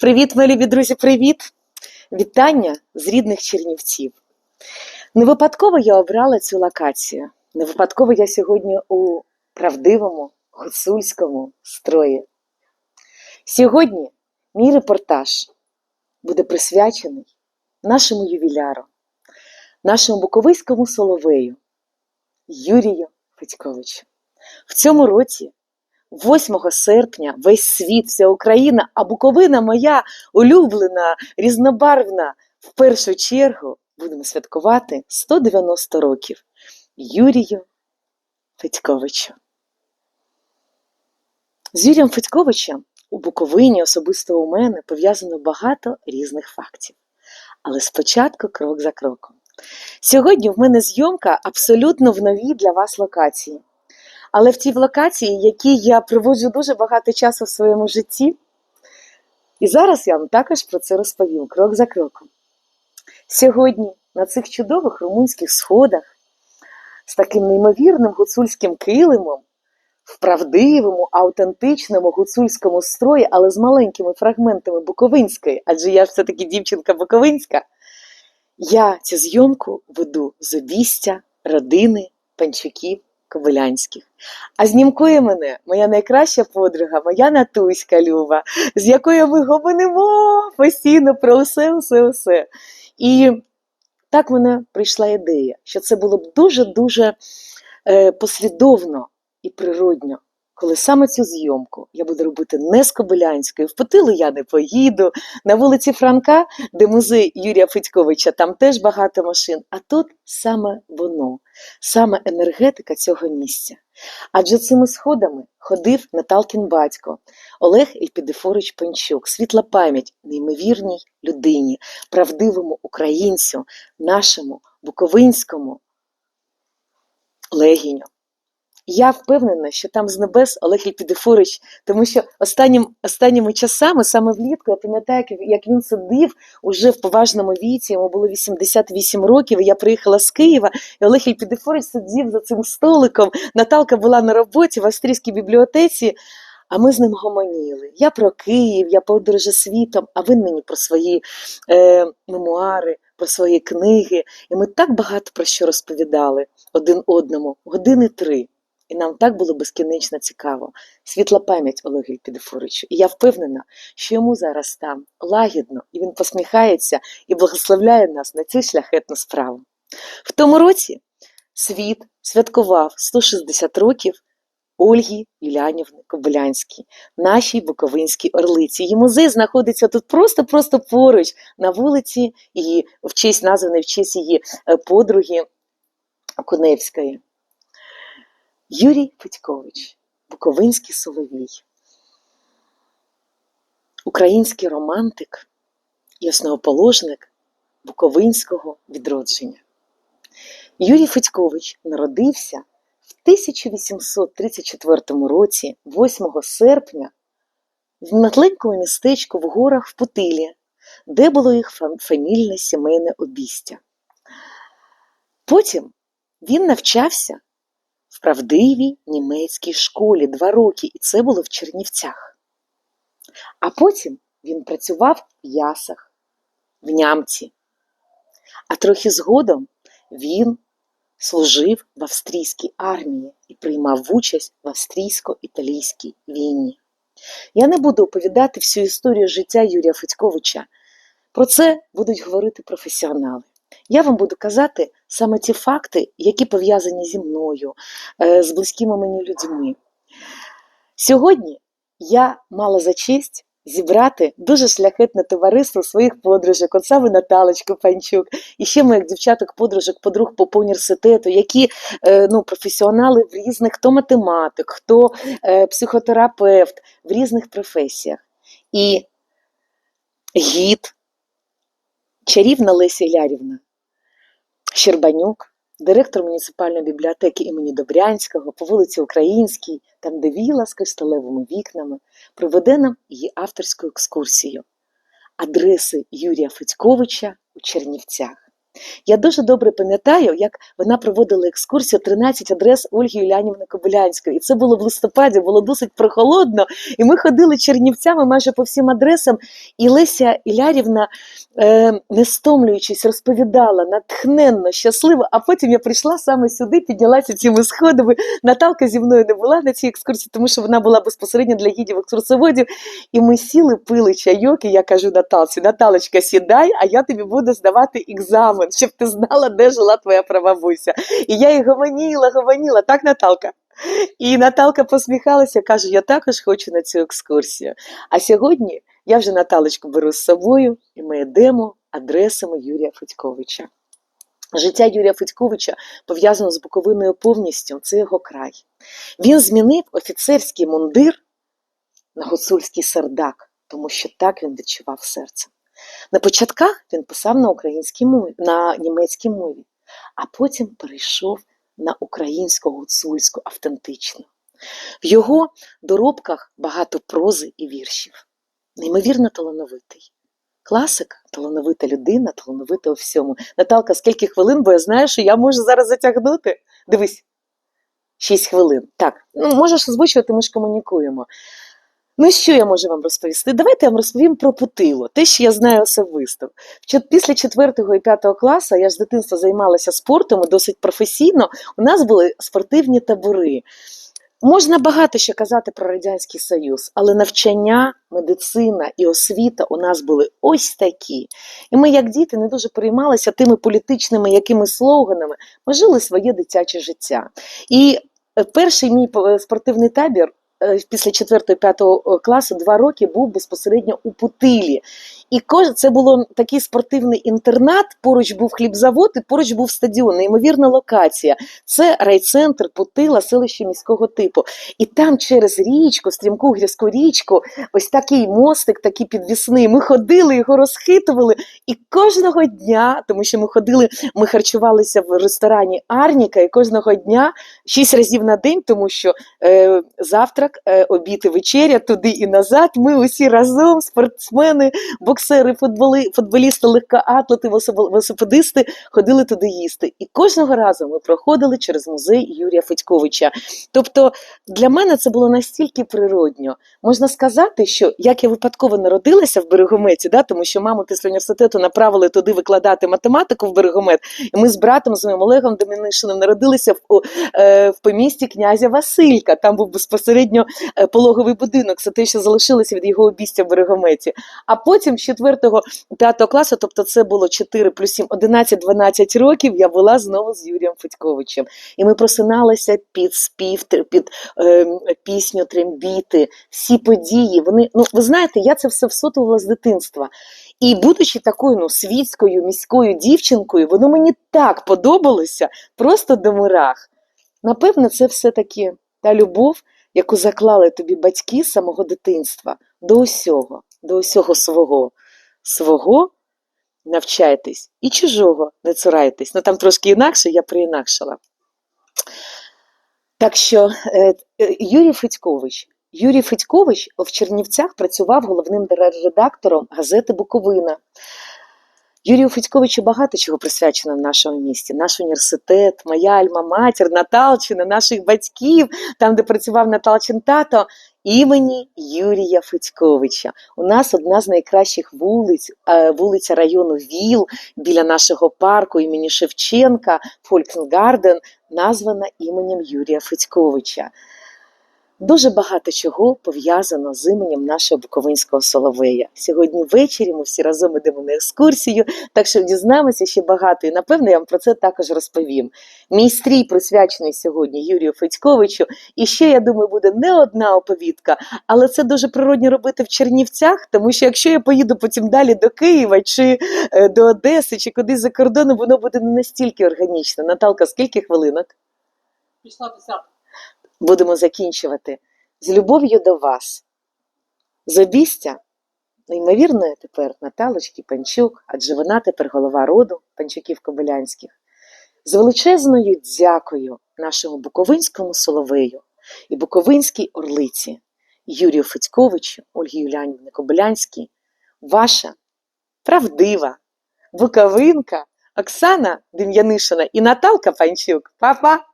Привіт, мої любі друзі, привіт! Вітання з рідних Чернівців. Не випадково я обрала цю локацію. Не випадково я сьогодні у правдивому гуцульському строї. Сьогодні мій репортаж буде присвячений нашому ювіляру, нашому буковиському соловею Юрію Федьковичу. В цьому році 8 серпня весь світ, вся Україна, а Буковина моя улюблена, різнобарвна. В першу чергу будемо святкувати 190 років Юрію Федьковичу. З Юрієм Федьковичем у Буковині, особисто у мене, пов'язано багато різних фактів. Але спочатку крок за кроком. Сьогодні в мене зйомка абсолютно в новій для вас локації. Але в тій локації, якій я проводжу дуже багато часу в своєму житті, і зараз я вам також про це розповім крок за кроком. Сьогодні на цих чудових румунських сходах з таким неймовірним гуцульським килимом, в правдивому, аутентичному гуцульському строї, але з маленькими фрагментами Буковинської, адже я ж все-таки дівчинка Буковинська, я цю зйомку веду з обістя родини панчуків Кобилянських. А знімкує мене моя найкраща подруга, моя Натуська Люба, з якою ми гомонимо постійно про все, все, все. І так мене прийшла ідея, що це було б дуже-дуже е, послідовно і природньо, коли саме цю зйомку я буду робити не з Кобилянською, в Потилу я не поїду, на вулиці Франка, де музей Юрія Федьковича, там теж багато машин, а тут саме воно, саме енергетика цього місця. Адже цими сходами ходив Наталкін батько Олег Ельпідифорович Панчук, світла пам'ять неймовірній людині, правдивому українцю, нашому буковинському легіню. Я впевнена, що там з небес Олег Ельпідифорович, тому що останнім, останніми часами, саме влітку, я пам'ятаю, як- він сидив уже в поважному віці, йому було 88 років, і я приїхала з Києва, і Олег Ельпідифорович сидів за цим столиком. Наталка була на роботі в австрійській бібліотеці, а ми з ним гомоніли. Я про Київ, я подорожі світом, а він мені про свої е, мемуари, про свої книги. І ми так багато про що розповідали один одному, години три. І нам так було безкінечно цікаво. Світла пам'ять Олегу Ельпідифоровичу. І я впевнена, що йому зараз там лагідно, і він посміхається і благословляє нас на цю шляхетну справу. В тому році світ святкував 160 років Ольги Юлянівни Кобилянській, нашій Буковинській Орлиці. Її музей знаходиться тут просто-просто поруч на вулиці, і в честь названої в честь її е, подруги Куневської. Юрій Федькович, Буковинський Соловій, український романтик і основоположник Буковинського відродження. Юрій Федькович народився в 1834 році, 8 серпня, в маленькому містечку в горах в Путилі, де було їх фамільне сімейне обістя. Потім він навчався правдивій німецькій школі два роки, і це було в Чернівцях. А потім він працював в Ясах, в Нямці. А трохи згодом він служив в австрійській армії і приймав участь в австрійсько-італійській війні. Я не буду оповідати всю історію життя Юрія Федьковича. Про це будуть говорити професіонали. Я вам буду казати саме ті факти, які пов'язані зі мною, е, з близькими мені людьми. Сьогодні я мала за честь зібрати дуже шляхетне товариство своїх подружок, от саме Наталочку Панчук, і ще моїх дівчаток, подружок, подруг по університету, які е, ну, професіонали в різних, хто математик, хто е, психотерапевт в різних професіях. І гід, чарівна Леся Лярівна, Щербанюк, директор муніципальної бібліотеки імені Добрянського по вулиці Українській, там де віла з кристалевими вікнами, проведе нам її авторську екскурсію. Адреси Юрія Федьковича у Чернівцях. Я дуже добре пам'ятаю, як вона проводила екскурсію 13 адрес Ольги Юлянівни Кобилянської. І це було в листопаді, було досить прохолодно. І ми ходили чернівцями майже по всім адресам. І Леся Ілярівна, е, не стомлюючись, розповідала натхненно, щасливо. А потім я прийшла саме сюди, піднялася цими сходами. Наталка зі мною не була на цій екскурсії, тому що вона була безпосередньо для гідів екскурсоводів. І ми сіли, пили чайок, і я кажу Наталці, Наталочка, сідай, а я тобі буду здавати екзамен, щоб ти знала, де жила твоя прабабуся. І я їй гомоніла, гомоніла, так, Наталка? І Наталка посміхалася, каже: Я також хочу на цю екскурсію. А сьогодні я вже Наталочку беру з собою, і ми йдемо адресами Юрія Федьковича. Життя Юрія Федьковича пов'язано з Буковиною повністю, це його край. Він змінив офіцерський мундир на гуцульський сердак, тому що так він відчував серцем. На початках він писав на українській мові, на німецькій мові, а потім перейшов на українську гуцульську автентичну. В його доробках багато прози і віршів. Неймовірно талановитий. Класик, талановита людина, талановита у всьому. Наталка, скільки хвилин, бо я знаю, що я можу зараз затягнути. Дивись, 6 хвилин. Так, ну можеш озвучувати, ми ж комунікуємо. Ну, що я можу вам розповісти? Давайте я вам розповім про Путило, те, що я знаю особисто. Після 4 і 5 класу я ж з дитинства займалася спортом досить професійно. У нас були спортивні табори. Можна багато що казати про Радянський Союз, але навчання, медицина і освіта у нас були ось такі. І ми, як діти, не дуже переймалися тими політичними якимись слоганами. Ми жили своє дитяче життя. І е, перший мій е, спортивний табір після 4-5 класу два роки був безпосередньо у Путилі. І це було такий спортивний інтернат, поруч був хлібзавод і поруч був стадіон, неймовірна локація. Це райцентр Путила, селище міського типу. І там через річку, стрімку гірську річку, ось такий мостик, такий підвісний. Ми ходили, його розхитували. І кожного дня, тому що ми ходили, ми харчувалися в ресторані Арніка, і кожного дня шість разів на день, тому що е, завтрак, е, обід і вечеря туди і назад. Ми усі разом, спортсмени, боксери, футболи, футболісти, легкоатлети, велосипе- велосипедисти ходили туди їсти. І кожного разу ми проходили через музей Юрія Федьковича. Тобто для мене це було настільки природньо. Можна сказати, що як я випадково народилася в Берегометі, да, тому що маму після університету направили туди викладати математику в Берегомет, і ми з братом, з моїм Олегом Домінишиним народилися в, е, в помісті князя Василька. Там був безпосередньо е, пологовий будинок, це те, що залишилося від його обістя в Берегометі. А потім з 4-5 класу, тобто це було 4 плюс 7, 11-12 років, я була знову з Юрієм Федьковичем. І ми просиналися під спів, під е, пісню трембіти, всі події. Вони, ну ви знаєте, я це все всотувала з дитинства. І будучи такою ну, світською міською дівчинкою, воно мені так подобалося, просто до мурах. Напевно, це все-таки та любов, яку заклали тобі батьки з самого дитинства до усього, до усього свого. Свого навчайтесь і чужого не цурайтесь. Ну там трошки інакше, я приінакшила. Так що е, е, Юрій Федькович. Юрій Федькович в Чернівцях працював головним редактором газети Буковина. Юрію Федьковичу багато чого присвячено в нашому місті. Наш університет, моя альма-матір, Наталчина, наших батьків, там, де працював Наталчин тато, імені Юрія Федьковича. У нас одна з найкращих вулиць, е, вулиця району Віл біля нашого парку імені Шевченка, Фольксгарден, названа іменем Юрія Федьковича. Дуже багато чого пов'язано з іменем нашого Буковинського Соловея. Сьогодні ввечері ми всі разом йдемо на екскурсію, так що дізнаємося ще багато, і напевно я вам про це також розповім. Мій стрій присвячений сьогодні Юрію Федьковичу. І ще, я думаю, буде не одна оповідка, але це дуже природньо робити в Чернівцях, тому що якщо я поїду потім далі до Києва чи е, до Одеси, чи кудись за кордоном, воно буде не настільки органічно. Наталка, скільки хвилинок? Пішла десята. Будемо закінчувати. З любов'ю до вас. З обістя, неймовірної тепер Наталочки Панчук, адже вона тепер голова роду Панчуків Кобилянських. З величезною дякою нашому Буковинському Соловею і Буковинській Орлиці, Юрію Федьковичу, Ольгі Юлянівні Кобилянській, ваша правдива Буковинка Оксана Дем'янишина і Наталка Панчук. Па-па!